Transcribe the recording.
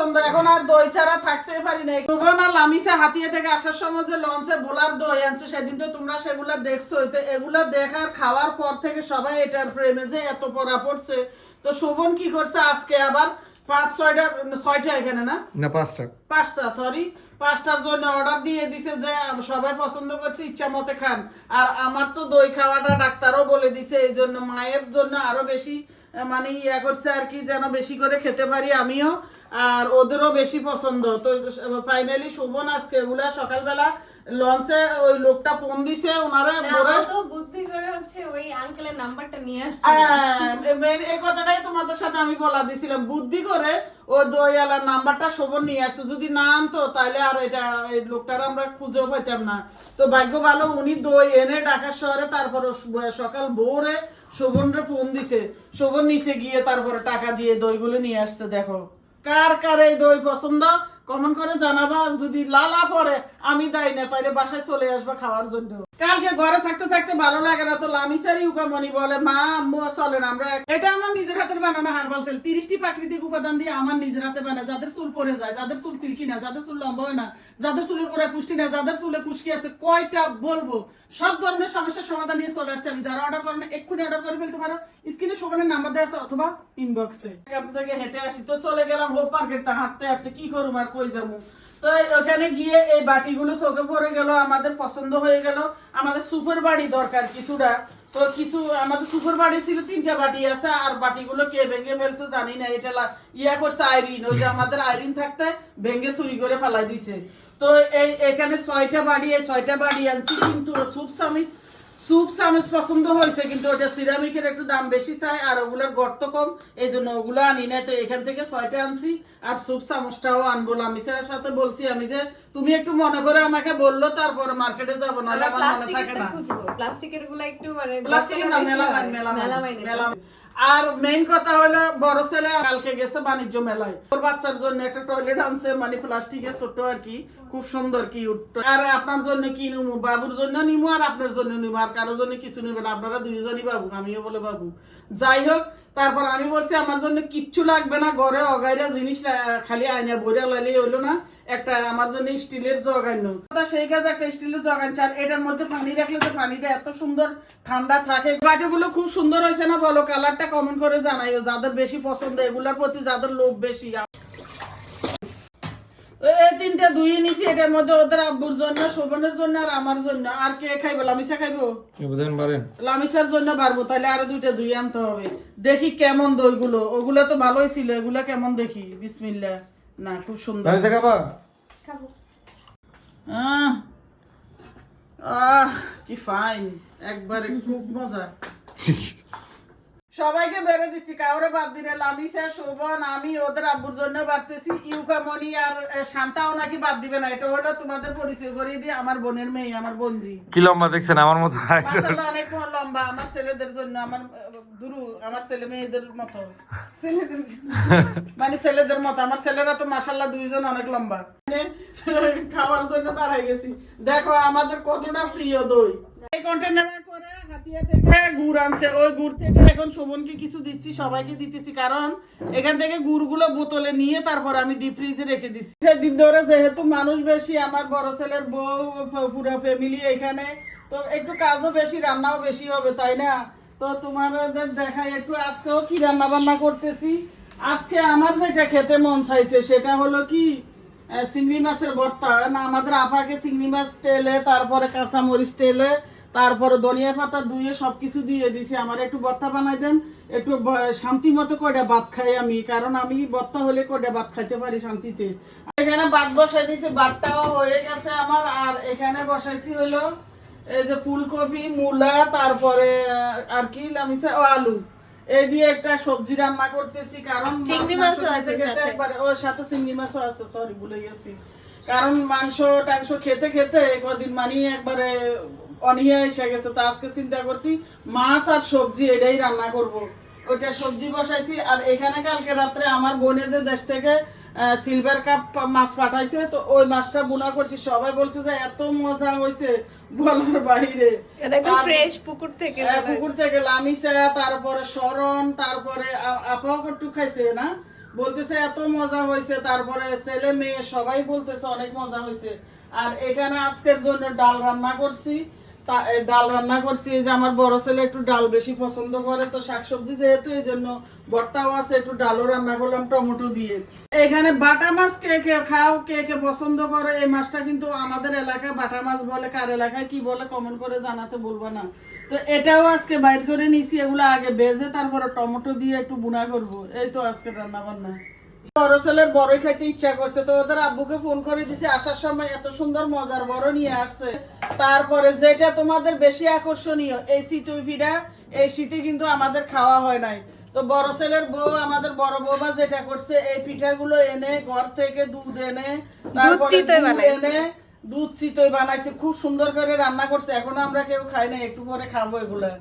পছন্দ। এখন আর দই ছাড়া থাকতে পারি না আর লামিসা হাতিয়ে থেকে আসার সময় যে লঞ্চে বোলার দই আনছে সেদিন তো তোমরা সেগুলা দেখছ। তো এগুলা দেখার খাওয়ার পর থেকে সবাই এটার প্রেমে যে এত পড়া পড়ছে। তো শোভন কি করছে আজকে আবার? পাঁচ ছয়টা ছয়টা এখানে না? না পাঁচটা। পাঁচটা সরি পাঁচটার জন্য অর্ডার দিয়ে দিছে যে সবাই পছন্দ করছে ইচ্ছা মতে খান। আর আমার তো দই খাওয়াটা ডাক্তারও বলে দিছে এই জন্য মায়ের জন্য আরও বেশি মানে ইয়া করছে আর কি যেন বেশি করে খেতে পারি আমিও আর ওদেরও বেশি পছন্দ। তো ফাইনালি শোভন আজকে এগুলা সকালবেলা লঞ্চে ওই লোকটা ফোন দিছে ওনারা তো বুদ্ধি করে হচ্ছে ওই আঙ্কেলের নাম্বারটা নিয়ে আসছে। হ্যাঁ, এই কথাটাই তোমাদের সাথে আমি বলা দিছিলাম। বুদ্ধি করে ও দইয়ালার নাম্বারটা শোভন নিয়ে আসতো যদি না আনতো তাহলে আর এটা এই লোকটার আমরা খুঁজেও পাইতাম না। তো ভাগ্য ভালো উনি দই এনে ঢাকা শহরে তারপর সকাল ভোরে শোভনরে ফোন দিছে। শোভন নিচে গিয়ে তারপরে টাকা দিয়ে দইগুলো নিয়ে আসছে, দেখো। কার কার এই দই পছন্দ? কমেন্ট করে জানাবা যদি লালা পরে, আমি দাই না, তাইলে বাসায় চলে আসবা খাওয়ার জন্য। কালকে ঘরে থাকতে থাকতে ভালো লাগে না তো, লামিসারি উকামনি বলে, মা, আম্মু চলে না আমরা এটা আমার নিজের হাতের বানানো হারবাল তেল। তিরিশটি প্রাকৃতিক উপাদান দিয়ে আমার নিজের হাতে বানায়। যাদের চুল পরে যায়, যাদের চুল সিল্কি না, যাদের চুল লম্বা হয় না যাদের চুলের গোড়া পুষ্টি না যাদের চুলে খুশকি আছে, কয়টা বলব? সব ধরনের সমস্যার সমাধান নিয়ে চলে আসছে আমি। যারা অর্ডার করেন, এক্ষুনি অর্ডার করে ফেলতে পারো। স্ক্রিনে শোভনের নাম্বার দেওয়া আছে অথবা ইনবক্সে আপনার থেকে হেঁটে আসি। তো চলে গেলাম হোপ মার্কেট। হাঁটতে হাঁটতে কি করুম আর কই যাব? তো ওখানে গিয়ে এই বাটিগুলো চোখে পড়ে গেল, আমাদের পছন্দ হয়ে গেল। আমাদের সুপার বাড়ি দরকার কিছুটা। তো কিছু আমাদের সুপার বাড়ি ছিল, তিনটা বাটি আছে, আর বাটিগুলো কে ভেঙে ফেলছে জানি না, এটা ইয়া করছে আইরিন। ওই যে আমাদের আইরিন থাকতে ভেঙে চুরি করে ফেলাই দিছে। তো এই এখানে ছয়টা বাড়ি, এই ছয়টা বাড়ি আনছি, কিন্তু সুপ সামিস সুপ চামচ পছন্দ হয়েছে কিন্তু ওটা সিরামিকের একটু দাম বেশি চাই আর ওগুলোর গর্ত কম। এই জন্য ওগুলো আনি না তো এখান থেকে ছয়টা আনছি আর সুপ চামচটাও আনব লামিসার সাথে বলছি আমি যে তুমি একটু মনে করে আমাকে বলল তারপর মার্কেটে যাব আমার মনে থাকে না। প্লাস্টিকেরগুলো একটু মানে প্লাস্টিকের না মেলা মেলা হয়। আর মেইন কথা হলো, বড় ছেলে কালকে গেছে বাণিজ্য মেলায়। ওর বাচ্চার জন্য একটা টয়লেট আনছে মানে প্লাস্টিকের ছোট আর কি, খুব সুন্দর কি আর আপনার জন্য কি নিমু? বাবুর জন্য নিমু আর আপনার জন্য নিমু, আর কারোর জন্য কিছু নিবেন আপনারা দুইজনই বাবু, আমিও বলে বাবু। যাই হোক, তারপর আমি বলছি, আমার জন্য কিচ্ছু লাগবে না, ঘরে অগাইরা জিনিস খালি আয়না বইরা লাইলে হইল না। একটা আমার জন্য স্টিলের জগ আনো তা সেই কাজে একটা স্টিলের জগ আনছে আর এটার মধ্যে পানি রাখলে যে পানিটা এত সুন্দর ঠান্ডা থাকে। বাটিগুলো খুব সুন্দর হয়েছে না বলো? কালারটা কমেন্ট করে জানাইও যাদের বেশি পছন্দ এগুলোর প্রতি যাদের লোভ বেশি। এই তিনটা নিছি এটার মধ্যে ওদের আব্বুর জন্য শোভনের জন্য আর আমার জন্য। আর কে খাইবো? লামিসা খাইবো? লামিসার জন্য পারব তাহলে আরও দুইটা ধুয়ে আনতে হবে। দেখি কেমন দইগুলো। ওগুলো তো ভালোই ছিল এগুলো কেমন দেখি? বিসমিল্লা না খুব সুন্দর। বাড়িতে খাবা খাব। আহ আহ কি ফাইন একবারে খুব মজা। সবাইকে বেড়ে দিচ্ছি কাউরে বাদ দিলে লামিসা শোভন আমি ওদের আব্বুর জন্য বাড়তেছি। ইউকামনি আর শান্তাও নাকি বাদ দিবে না। এটা হলো তোমাদের পরিচয় করিয়ে দিই আমার বোনের মেয়ে আমার বোনজি কি লম্বা দেখছেন? আমার মতো অনেক লম্বা। আমার ছেলেদের জন্য আমার দুরু আমার ছেলে মেয়েদের মতো। মানে ছেলেদের মতো। আমার ছেলেরা তো মাশাল্লাহ দুইজন অনেক লম্বা। মানে খাওয়ার জন্য দাঁড়াই গেছি। দেখো আমাদের কতটা প্রিয় দই। যেহেতু মানুষ বেশি, আমার বড় ছেলের বউ পুরো ফ্যামিলি এখানে, তো একটু কাজও বেশি, রান্নাও বেশি হবে, তাই না? তো তোমাদের দেখাই একটু আজকেও কি রান্না বান্না করতেছি। আজকে আমার যেটা খেতে মন চাইছে, সেটা হলো কি চিংড়ি মাছের ভর্তা। না, আমাদের আপাকে চিংড়ি মাছ তেলে, তারপরে কাঁচা মরিচ তেলে তারপরে ধনিয়া পাতা ধুয়ে সবকিছু দিয়ে দিছি। আমার একটু ভর্তা বানাই দেন একটু শান্তি মতো কয়টা ভাত খাই আমি কারণ আমি ভর্তা হলে কয়টা ভাত খাইতে পারি শান্তিতে। এখানে ভাত বসাই দিছি ভাতটাও হয়ে গেছে আমার আর এখানে বসাইছি হলো এই যে ফুলকপি মূলা তারপরে আর কি লামিছে? ও আলু। এই দিয়ে একটা সবজি রান্না করতেছি কারণ চিংড়ি মাছ আছে। একবারে ওর সাথে চিংড়ি মাছও আছে সরি ভুলে গেছি। কারণ মাংস টাংস খেতে খেতে কদিন মানি একবারে অনীহা এসে গেছে তো আজকে চিন্তা করছি মাছ আর সবজি এটাই রান্না করব। ওইটা সবজি বসাইছি আর এখানে কালকে রাত্রে আমার বোনে যে দেশ থেকে সিলভার কাপ মাছ পাঠাইছে তো ওই মাছটা বুনা করছি। সবাই বলছে যে এত মজা হয়েছে বলার বাইরে ফ্রেশ পুকুর থেকে হ্যাঁ, পুকুর থেকে লামিসা তারপরে শরণ তারপরে আপাও একটু খাইছে না? বলতেছে এত মজা হয়েছে তারপরে ছেলে মেয়ে সবাই বলতেছে অনেক মজা হয়েছে। আর এখানে আজকের জন্য ডাল রান্না করছি। ডাল রান্না করছি। এই যে আমার বড় ছেলে একটু ডাল বেশি পছন্দ করে, তো শাকসবজি যেহেতু এই জন্য ভর্তাও আছে, একটু ডালও রান্না করলাম টমেটো দিয়ে। এখানে বাটা মাছ কে কে খাও, কে কে পছন্দ করে, এই মাছটা কিন্তু আমাদের এলাকায় বাটা মাছ বলে, কার এলাকায় কি বলে কমেন্ট করে জানাতে বলব না। তো এটাও আজকে বাইর করে নিছি, এগুলো আগে ভেজে তারপরে টমেটো দিয়ে একটু বুনা করব। এই তো আজকে রান্না বান্না বড় ছেলের বড়ই খাইতে ইচ্ছা করছে তো ওদের আব্বুকে ফোন করে দিছে আসার সময় এত সুন্দর মজার বড় নিয়ে আসছে। তারপরে যেটা তোমাদের বেশি আকর্ষণীয় এই চিতই পিঠা এই শীতে কিন্তু আমাদের খাওয়া হয় নাই। তো বড় ছেলের বউ আমাদের বড় বৌমা যেটা করছে এই পিঠাগুলো এনে ঘর থেকে দুধ এনে তারপরে। এনে দুধ চিতই বানাইছে খুব সুন্দর করে রান্না করছে। এখনও আমরা কেউ খাই না একটু পরে খাব এগুলা।